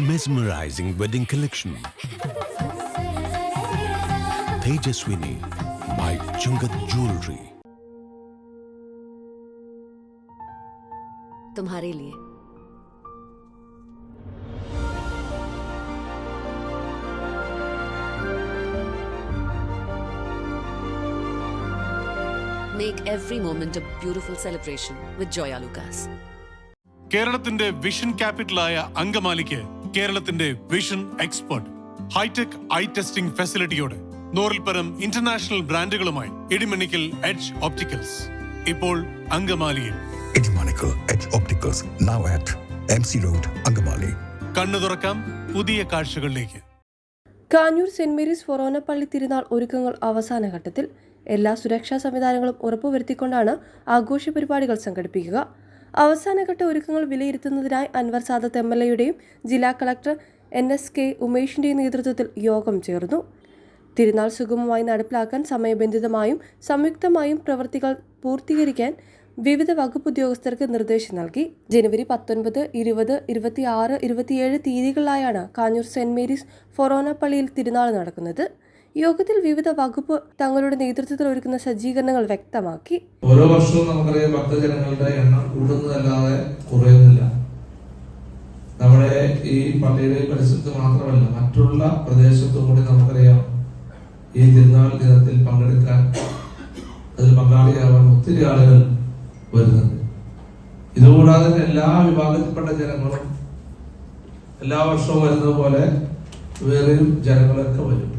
mesmerizing wedding collection. Tejaswini by Chungat Jewelry. तुम्हारे लिए Make every moment a beautiful celebration with Joya Lucas. കേരളത്തിന്റെ vision ക്യാപിറ്റലായ അങ്കമാലിക്ക് കേരളത്തിന്റെ vision expert hi tech eye testing ഫെസിലിറ്റിയോടെ പരം international ബ്രാൻഡുകളുമായി ഇടിമണിക്കൽ എഡ്ജ് ഓപ്റ്റിക്കൽസ് ഇപ്പോൾ അങ്കമാലിയിൽ. Edge now at MC Road, Angamali. കണ്ണു തുറക്കാം പുതിയ കാഴ്ചകളിലേക്ക്. കാഞ്ഞൂർ സെന്റ് മേരീസ് ഫൊറോന പള്ളി തിരുനാൾ ഒരുക്കങ്ങൾ അവസാന ഘട്ടത്തിൽ എല്ലാ സുരക്ഷാ സംവിധാനങ്ങളും ഉറപ്പുവരുത്തിക്കൊണ്ടാണ് ആഘോഷ പരിപാടികൾ സംഘടിപ്പിക്കുക. അവസാനഘട്ട ഒരുക്കങ്ങൾ വിലയിരുത്തുന്നതിനായി അൻവർ സാദത്ത് എം എൽ എയുടെയും ജില്ലാ കളക്ടർ എൻ എസ് കെ ഉമേഷിന്റെയും നേതൃത്വത്തിൽ യോഗം ചേർന്നു. തിരുനാൾ സുഗമമായി നടപ്പിലാക്കാൻ സമയബന്ധിതമായും സംയുക്തമായും പ്രവൃത്തികൾ പൂർത്തീകരിക്കാൻ വിവിധ വകുപ്പ് ഉദ്യോഗസ്ഥർക്ക് നിർദ്ദേശം നൽകി. ജനുവരി പത്തൊൻപത് ഇരുപത് ഇരുപത്തിയാറ് ഇരുപത്തിയേഴ് തീയതികളിലായാണ് കാഞ്ഞൂർ സെന്റ് മേരീസ് ഫൊറോന പള്ളിയിൽ തിരുനാൾ നടക്കുന്നത്. യോഗത്തിൽ വിവിധ വകുപ്പ് തങ്ങളുടെ നേതൃത്വത്തിൽ ഒരുക്കുന്ന സജ്ജീകരണങ്ങൾ വ്യക്തമാക്കി. ഓരോ വർഷവും നമുക്കറിയാം ഭക്തജനങ്ങളുടെ എണ്ണം കൂടുന്നതല്ലാതെ കുറയുന്നില്ല. നമ്മുടെ ഈ പള്ളിയുടെ പരിസരത്ത് മാത്രമല്ല മറ്റുള്ള പ്രദേശത്തും കൂടി നമുക്കറിയാം ഈ തിരുനാൾ ദിനത്തിൽ പങ്കെടുക്കാൻ അതിൽ പങ്കാളിയാവാൻ ഒത്തിരി ആളുകൾ വരുന്നുണ്ട്. ഇതുകൂടാതെ എല്ലാ വിഭാഗത്തിൽപ്പെട്ട ജനങ്ങളും എല്ലാ വർഷവും വരുന്നത് പോലെ വേറെയും ജനങ്ങളൊക്കെ വരും.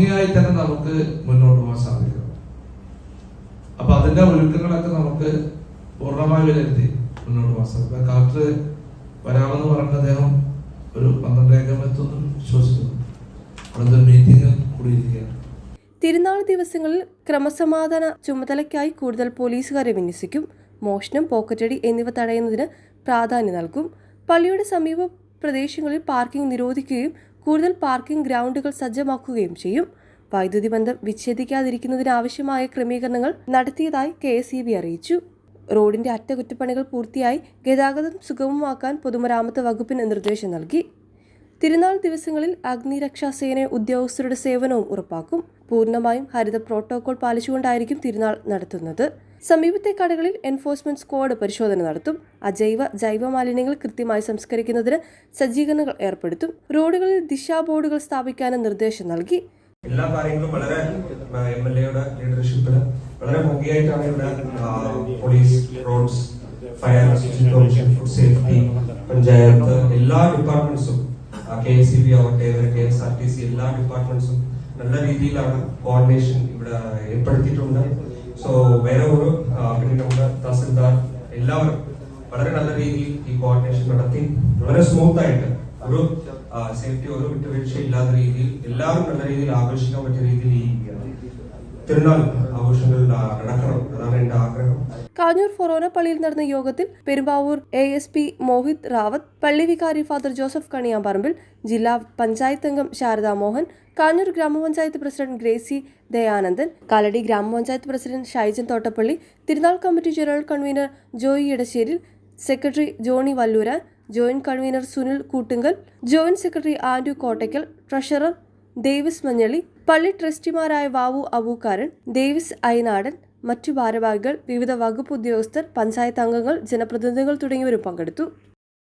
ഭംഗിയായി തന്നെ നമുക്ക് മുന്നോട്ട് പോകാൻ സാധിക്കണം അപ്പൊ അതിന്റെ ഒരുക്കങ്ങളൊക്കെ നമുക്ക് പൂർണമായി വിലയിരുത്തി മുന്നോട്ട് പോകാൻ സാധിക്കും. കാറ്റ് വരാമെന്ന് പറഞ്ഞ അദ്ദേഹം ഒരു പന്ത്രണ്ടേക്കം എത്തുന്നു വിശ്വസിക്കുന്നു അവിടുത്തെ മീറ്റിംഗ് കൂടിയിരിക്കുകയാണ്. തിരുനാൾ ദിവസങ്ങളിൽ ക്രമസമാധാന ചുമതലയ്ക്കായി കൂടുതൽ പോലീസുകാരെ വിന്യസിക്കും മോഷണം പോക്കറ്റടി എന്നിവ തടയുന്നതിന് പ്രാധാന്യം നൽകും. പള്ളിയുടെ സമീപ പ്രദേശങ്ങളിൽ പാർക്കിംഗ് നിരോധിക്കുകയും കൂടുതൽ പാർക്കിംഗ് ഗ്രൗണ്ടുകൾ സജ്ജമാക്കുകയും ചെയ്യും. വൈദ്യുതി ബന്ധം വിച്ഛേദിക്കാതിരിക്കുന്നതിനാവശ്യമായ ക്രമീകരണങ്ങൾ നടത്തിയതായി കെ അറിയിച്ചു. റോഡിന്റെ അറ്റകുറ്റപ്പണികൾ പൂർത്തിയായി ഗതാഗതം സുഗമമാക്കാൻ പൊതുമരാമത്ത് വകുപ്പിന് നിർദ്ദേശം നൽകി. തിരുനാൾ ദിവസങ്ങളിൽ അഗ്നിരക്ഷാസേന ഉദ്യോഗസ്ഥരുടെ സേവനവും ഉറപ്പാക്കും. പൂർണമായും ഹരിത പ്രോട്ടോകോൾ പാലിച്ചുകൊണ്ടായിരിക്കും തിരുനാൾ നടത്തുന്നത്. സമീപത്തെ കടകളിൽ എൻഫോഴ്സ്മെന്റ് സ്ക്വാഡ് പരിശോധന നടത്തും. അജൈവ ജൈവ മാലിന്യങ്ങൾ കൃത്യമായി സംസ്കരിക്കുന്നതിന് സജ്ജീകരണങ്ങൾ ഏർപ്പെടുത്തും. റോഡുകളിൽ ദിശാ ബോർഡുകൾ സ്ഥാപിക്കാനും നിർദ്ദേശം നൽകി. എല്ലാ കാര്യങ്ങളും വളരെ എം എൽ എയുടെ ലീഡർഷിപ്പിൽ വളരെ ഭംഗിയായിട്ടാണ് ഇവിടെ police roads fire food safety panchayat എല്ലാ ഡിപ്പാർട്ട്മെന്റ്സും കെ എസ് സി ബി ആവട്ടെ K S R T C എല്ലാ ഡിപ്പാർട്ട്മെന്റ്സും നല്ല രീതിയിലാണ് കോർഡിനേഷൻ ഇവിടെ ഏർപ്പെടുത്തിയിട്ടുണ്ട്. സോ വേറെ ഒരു പിന്നെ നമ്മുടെ തഹസിൽദാർ എല്ലാവരും വളരെ നല്ല രീതിയിൽ ഈ കോർഡിനേഷൻ നടത്തി വളരെ സ്മൂത്ത് ആയിട്ട് ഒരു സേഫ്റ്റി ഒരു വിട്ടുവീഴ്ച ഇല്ലാത്ത രീതിയിൽ എല്ലാവരും നല്ല രീതിയിൽ ആഘോഷിക്കാൻ പറ്റിയ രീതിയിൽ ഈ തിരുനാൾ ആഘോഷങ്ങൾ നടക്കണം. അതാണ് എന്റെ ആഗ്രഹം. കാഞ്ഞൂർ ഫൊറോന പള്ളിയിൽ നടന്ന യോഗത്തിൽ Perumbavoor A S P Mohit Rawat പള്ളി വികാരി ഫാദർ ജോസഫ് കണിയാമ്പറമ്പിൽ ജില്ലാ പഞ്ചായത്ത് അംഗം ശാരദാ മോഹൻ കാഞ്ഞൂർ ഗ്രാമപഞ്ചായത്ത് പ്രസിഡന്റ് ഗ്രേസി ദയാനന്ദൻ കാലടി ഗ്രാമപഞ്ചായത്ത് പ്രസിഡന്റ് ഷൈജൻ തോട്ടപ്പള്ളി തിരുനാൾ committee general convener Joy Edasseril secretary Johnny Valluran joint convener Sunil Koottungal joint secretary Andrew Kottakkal treasurer Davis Manjaly പള്ളി ട്രസ്റ്റിമാരായ വാവു അബൂക്കാരൻ ഡേവിസ് ഐനാടൻ മറ്റു ഭാരവാഹികൾ വിവിധ വകുപ്പ് ഉദ്യോഗസ്ഥർ പഞ്ചായത്ത് അംഗങ്ങൾ ജനപ്രതിനിധികൾ തുടങ്ങിയവരും പങ്കെടുത്തു.